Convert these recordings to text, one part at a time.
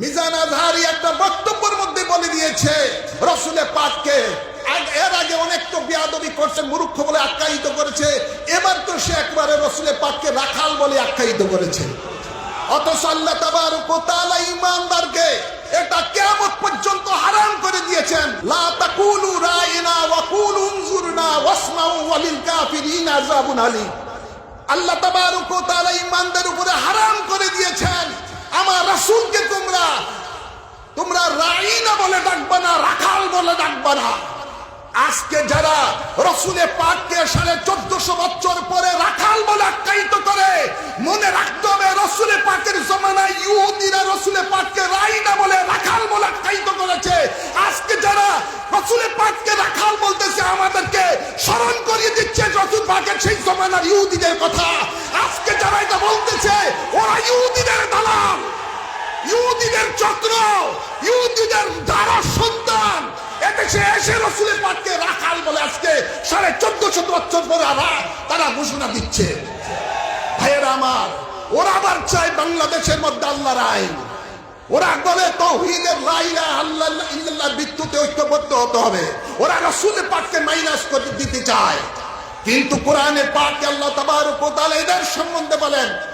মিজান আজহারি একটা বক্তব্যের মধ্যে বলে দিয়েছে, রসুলের পাককে এর আগে অনেক তো বিয়াদবি করছে, মূর্খ বলে আখ্যায়িত করেছে, এবার তো সে একবারে রসুলের পাককে রাখাল বলে আখ্যায়িত করেছে। অথচ আল্লাহ তাবারক ওয়া তাআলা ঈমানদারকে এটা কিয়ামত পর্যন্ত হারাম করে দিয়েছেন। লা তাকুলু রাইনা ওয়া কুলু উনজুরনা ওয়াসমাউ ওয়ালিল কাফিরিন আযাবুন আলীম। আল্লাহ উপরে হারাম করে দিয়েছেন। আমার রাসূলকে তোমরা তোমরা রাইনা বলে ডাকবা না, রাখাল বলে ডাকবা না। আজকে যারা রসুলের পাককে সাড়ে চোদ্দশো বছর পরে রাখাল বলে আখ্যায়িত করে, মনে রাখতে হবে রসুলের পাকের জমানায় ইহুদিরা রসুলের পাককে রাইনা বলে রাখাল বলে আখ্যায়িত করেছে। আজকে যারা রসুলে পাককে রাখাল বলতেছে, আমাদেরকে স্মরণ করিয়ে দিচ্ছে রসুল পাকের সেই জমানার ইহুদিদের কথা। আজকে যারা এটা বলতেছে, ওরা ইহুদিদের ইহুদিদের চক্র, ইহুদিদের দ্বারা সন্তান। এসে রসুলের পাককে রাখাল বলে আজকে সাড়ে চোদ্দ শত বছর পরে আবার তারা ঘোষণা দিচ্ছে। আমার, ওরা আবার বাংলাদেশের মধ্যে আল্লাহর আইন। ওরা বলে তৌহিদের লাইলা আল্লাহ ইল্লাল্লাহ বিদ্যুতে ঐক্যবদ্ধ হতে হবে। ওরা রসুলের পাককে মাইনাস করে দিতে চায়। কিন্তু কোরআনের পাকে আল্লাহ তাবারক ওয়া এদের সম্বন্ধে বলেন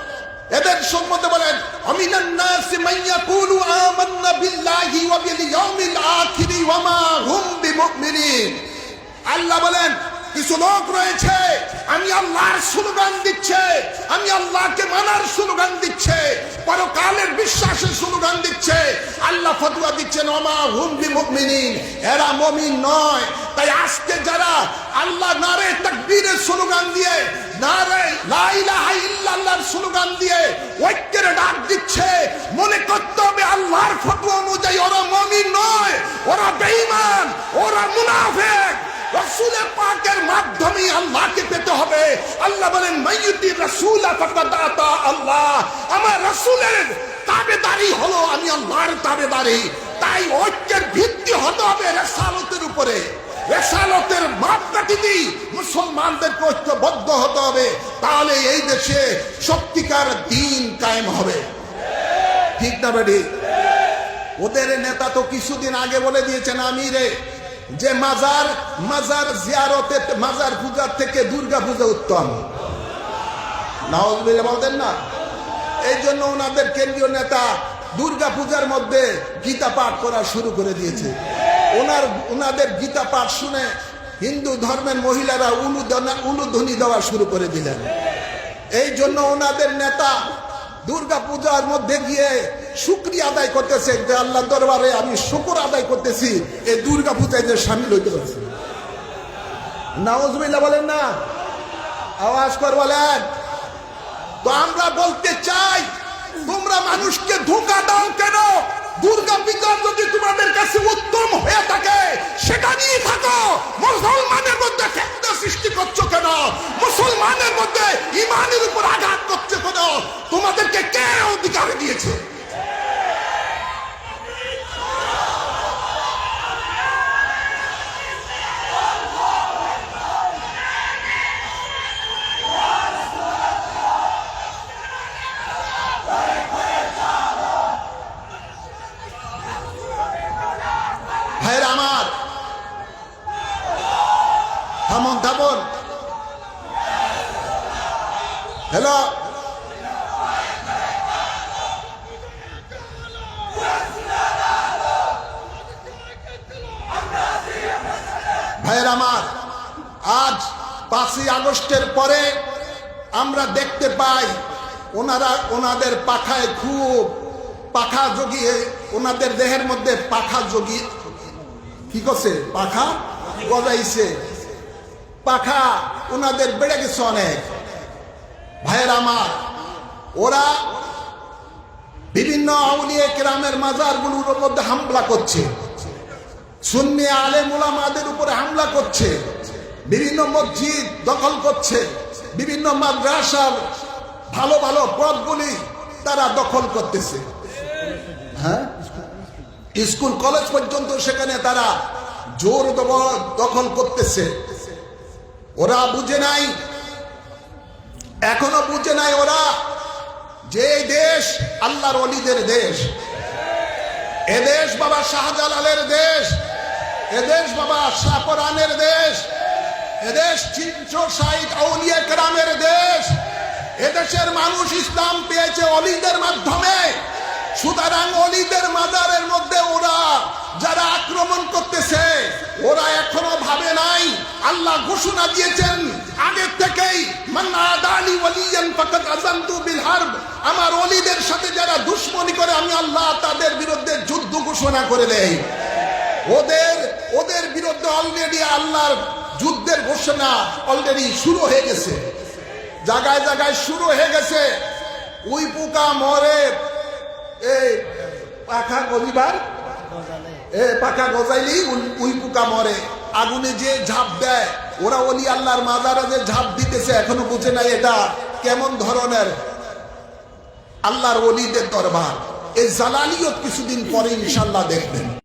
এদের সম্বন্ধে বলেন, আমিনান নাস মান ইয়াকুলু আমান্না বিল্লাহি ওয়া বিল ইয়াউমিল আখিরি ওয়া মা হুম বিমুমিনিন। আল্লাহ বলেন, কিছু লোক রয়েছে, আমি আল্লাহর স্লোগান দিচ্ছে, আমি আল্লাহকে মানার স্লোগান পরকালের বিশ্বাসের স্লোগান দিচ্ছে। আল্লাহ ফতোয়া দিচ্ছেন, ওমা হুম বিমুমিনিন। এরা মুমিন নয়। তাই আজকে যারা আল্লাহ নারে তাকবীরের স্লোগান দিয়ে ডাক দিচ্ছে, মনে আল্লাহর ফতোয়া অনুযায়ী ওরা মুমিন নয়, ওরা বেঈমান, ওরা মুনাফিক। আল্লাহকে পেতে হবে। আল্লাহ বলেন রাসূল আল্লাহ। আমার হলো আমি তাই ঐক্যের ভিত্তি হতে হবে রেসালতের উপরে। রেসালতের মুসলমানদেরকে ঐক্যবদ্ধ হতে হবে। তাহলে এই দেশে সত্যিকার দিন কায়েম হবে। ঠিক না ওদের নেতা তো কিছুদিন আগে বলে দিয়েছেন, আমিরে যে মাজার মাজার জিয়ারতে, মাজার পূজার থেকে দুর্গা পূজা উত্তম। নওয়াজ বলতেন না? এই জন্য ওনাদের কেন্দ্রীয় নেতা দুর্গা পূজার মধ্যে গীতা পাঠ করা শুরু করে দিয়েছে। ওনার, ওনাদের গীতা পাঠ শুনে হিন্দু ধর্মের মহিলারা উলুদনা উলুধ্বনি দেওয়া শুরু করে দিলেন। এই জন্য ওনাদের নেতা দুর্গা পূজার মধ্যে গিয়ে শুক্রিয়া আদায় করতেছে যে আল্লাহ দরবারে আমি শুকুর আদায় করতেছি। এই দুর্গা পূজায় যে সামিল হইতে পারছি। নাওজবিল্লা বলেন না। আওয়াজ কর বলেন। তো আমরা বলতে চাই, তোমরা মানুষকে ধোকা দাও কেন? দুর্গা পূজা যদি তোমাদের কাছে উত্তম হয়ে থাকে সেটা নিয়ে থাকো। মুসলমানের মধ্যে সৃষ্টি করছ কেন? মুসলমানের তোমাদেরকে কে অধিকার দিয়েছে? ভাইয়ের আমার হ্যালো আমার, আজ পাঁচই আগস্টের পরে আমরা দেখতে পাই ওনারা ওনাদের পাখায় খুব পাখা জগিয়ে, ওনাদের দেহের মধ্যে পাখা জগিয়ে, কি করছে? পাখা গজাইছে। পাখা ওনাদের বেড়ে গেছে অনেক। ভাইয়ের আমার, ওরা বিভিন্ন আউলিয়া কেরামের মাজারগুলোর মধ্যে হামলা করছে। সুন্নি আলেম ওলামাদের উপরে হামলা করছে, বিভিন্ন মসজিদ দখল করছে, বিভিন্ন মাদ্রাসার ভালো ভালো পদগুলি তারা দখল করতেছে। হ্যাঁ? স্কুল, কলেজ পর্যন্ত সেখানে তারা জোর দখল করতেছে। ওরা বুঝে নাই, এখনও বুঝে নাই ওরা যে দেশ আল্লাহর অলিদের দেশ। এদেশ বাবা শাহজালালের দেশ। এদেশ বাবা শাহপরানের দেশ। এদেশ তিনশো ষাট আউলিয়া কেরামের দেশ। এদেশের মানুষ ইসলাম পেয়েছে অলিদের মাধ্যমে। সুতরাং অলিদের মাজারের মধ্যে ওরা যারা আক্রমণ করতেছে, ওরা এখনও ভাবে নাই। আল্লাহ ঘোষণা দিয়েছেন আগের থেকেই আমার অলিদের সাথে যারা দুশ্মনী করে, আমি আল্লাহ তাদের বিরুদ্ধে যুদ্ধ ঘোষণা করে দেই। ওদের ওদের বিরুদ্ধে অলরেডি আল্লাহর যুদ্ধের ঘোষণা অলরেডি শুরু হয়ে গেছে। জায়গায় জায়গায় শুরু হয়ে গেছে। উই পোকা মরে, এই পাখা গলিবার এ পাখা গজাইলি উই পোকা মরে। আগুনে যে ঝাঁপ দেয়, ওরা অলি আল্লাহর মাজারে যে ঝাঁপ দিতেছে, এখনও বুঝে নাই এটা কেমন ধরনের আল্লাহর অলিদের দরবার। এই জালালিয়ত কিছুদিন পরে ইনশাল্লাহ দেখবেন।